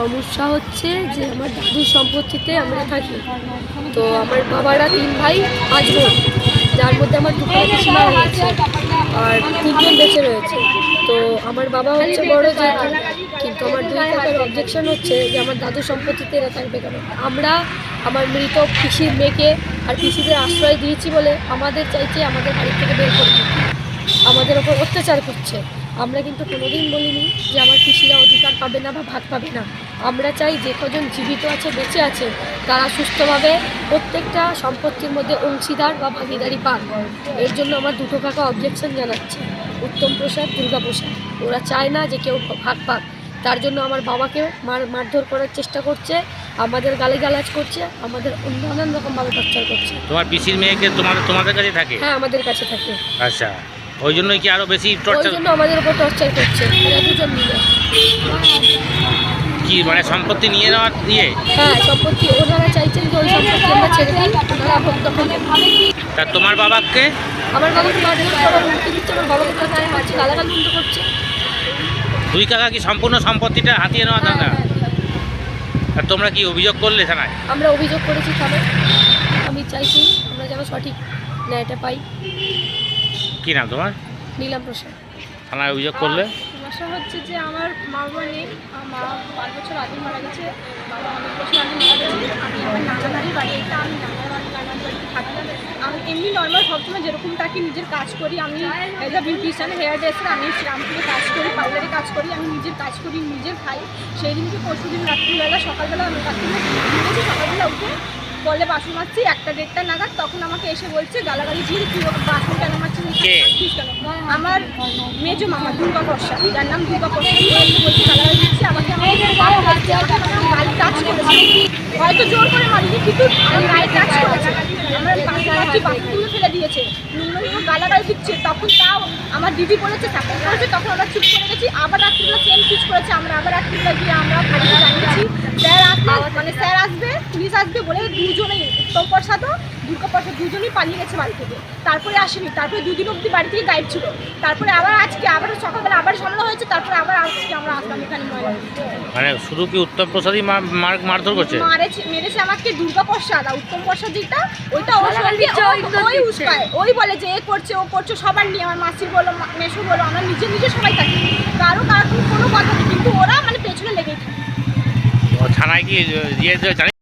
সমস্যা হচ্ছে যে আমার দাদুর সম্পত্তিতে আমরা থাকি। তো আমার বাবারা তিন ভাই, পাঁচ বোন। যার মধ্যে আমার দুটো পিসিমা রয়েছে আর তিনজন বেঁচে রয়েছে। তো আমার বাবা হচ্ছে বড় যেহেতু কিন্তু আমার দুই কাকার অবজেকশন হচ্ছে যে আমার দাদুর সম্পত্তিতে এরা থাকবে কেন? আমরা আমার মৃত পিসির মেয়েকে আর পিসিদের আশ্রয় দিয়েছি বলে আমাদের চাইছে আমাদের বাড়ি থেকে বের করে আমাদের ওপর অত্যাচার করছে। আমরা কিন্তু কোনোদিন বলিনি যে আমার কৃষিরা অধিকার পাবে না বা ভাগ পাবে না। আমরা চাই যে কজন জীবিত আছে বেঁচে আছে তারা সুস্থভাবে প্রত্যেকটা সম্পত্তির মধ্যে অংশীদার বা ভাগিদারি পান এর জন্য আমার দুটো কাকা অবজেকশন জানাচ্ছে। উত্তম প্রসাদ দুর্গা প্রসাদ। ওরা চায় না যে কেউ ভাগ পাক। তার জন্য আমার বাবাকে মার মারধর করার চেষ্টা করছে আমাদের গালিগালাজ করছে আমাদের নানান রকমভাবে টর্চার করছে। তোমার পিসির মেয়েকে তোমাদের তোমাদের কাছে থাকে? হ্যাঁ আমাদের কাছে থাকে। আচ্ছা। ওই জন্যই কি আরও বেশি ওই টর্চার জন্য আমাদের উপর টর্চার করছে এরা দুজন মিলে। কি মানে সম্পত্তি নিয়ে নেওয়ার দিয়ে হ্যাঁ সম্পত্তি ওনারা চাইছেন যে ওই সম্পত্তি আমরা ছেড়ে দিই ওনারা ভোগ দখল করবে। তা তোমার বাবাকে? আমার বাবাকে মারধর করার হুমকি দিচ্ছে আমার বাবাকে টর্চার করছে গালাগাল বন্ধ করছে। দুই কাকা কি সম্পূর্ণ সম্পত্তিটা হাতিয়ে নেওয়া হ্যাঁ, দাদা হ্যাঁ। আর তোমরা কি অভিযোগ করলে থানায়? আমরা অভিযোগ করেছি থানায়। আমি চাইছি আমরা যেন সঠিক ন্যায়টা পাই। কি নাম তোমার? নীলাম প্রসাদ। থানায় অভিযোগ করলে? সমস্যা হচ্ছে যে আমার মা বাবা নেই আমার মা পাঁচ বছর আগে মারা গেছে বাবা অনেক বছর আগে মারা গেছে আমি আমার নানা নানির বাড়ি এটা আমি নানা বাড়ি নানার বাড়িতে থাকি আমি এমনি নর্মাল সবসময় যেরকম থাকি নিজের কাজ করি আমি as a beautician hairdresser আমি শ্রীরামপুরে কাজ করি পার্লারে কাজ করি আমি নিজের কাজ করি নিজের খাই। সেই দিনকে পরশু দিন রাত্রিবেলা সকালবেলা আমি রাত্রিবেলা সকালবেলা উঠে বলে বাসন মারছি একটা দেড়টা নাগাদ তখন আমাকে এসে বলছে গালাগালি ঝিল তুই ওকে বাসন কেন মারছিস কে? কেন আমার মেজো মামা দুর্গা বর্ষা যার নাম দুর্গা এসে বলছে গালাগালি দিচ্ছে আমাকে আমার গায়ে টাচ করেছে হয়তো জোর করে মারিনি, কিন্তু গায়ে টাচ ফেলে দিয়েছে। নিম্ন নিম্ন দিচ্ছে তখন তাও আমার দিদি বলেছে সাপোর্ট করেছে তখন আমরা চুপ করে গেছি। আবার রাত্রিবেলা সেম পিচ করেছে, আমরা আবার রাত্রিবেলা গিয়ে আমরা বাড়িতে জানিয়েছি, স্যার আসবে মানে স্যার আসবে, পুলিশ আসবে, বলে দুজনেই উত্তম প্রসাদও দুর্গা প্রসাদ দুজনেই পালিয়ে গেছে বাড়ি থেকে। তারপরে আসেনি তারপরে দুদিন অবধি বাড়ি থেকে গাইড ছিল। তারপরে আবার আজকে আবার সকালবেলা আবার ঝামেলা হয়েছে তারপরে আবার আজকে আমরা আসলাম এখানে ময়লা মানে শুধু কি উত্তম প্রসাদই মার- মার- মারধর করছে? মারেছে মেরেছে আমাকে দুর্গা প্রসাদ আর উত্তম প্রসাদ যেটা ওইটা ওই উস্কায়। ওই বলে যে এ করছে ও করছে সবার নিয়ে আমার মাসির বলো মা- মেসো বলো আমরা নিজে নিজে সবাই থাকি। কারও কারও কোনো কথা নেই কিন্তু ওরা মানে পেছনে লেগেই থাকে। থানায় কি ইয়ে জানি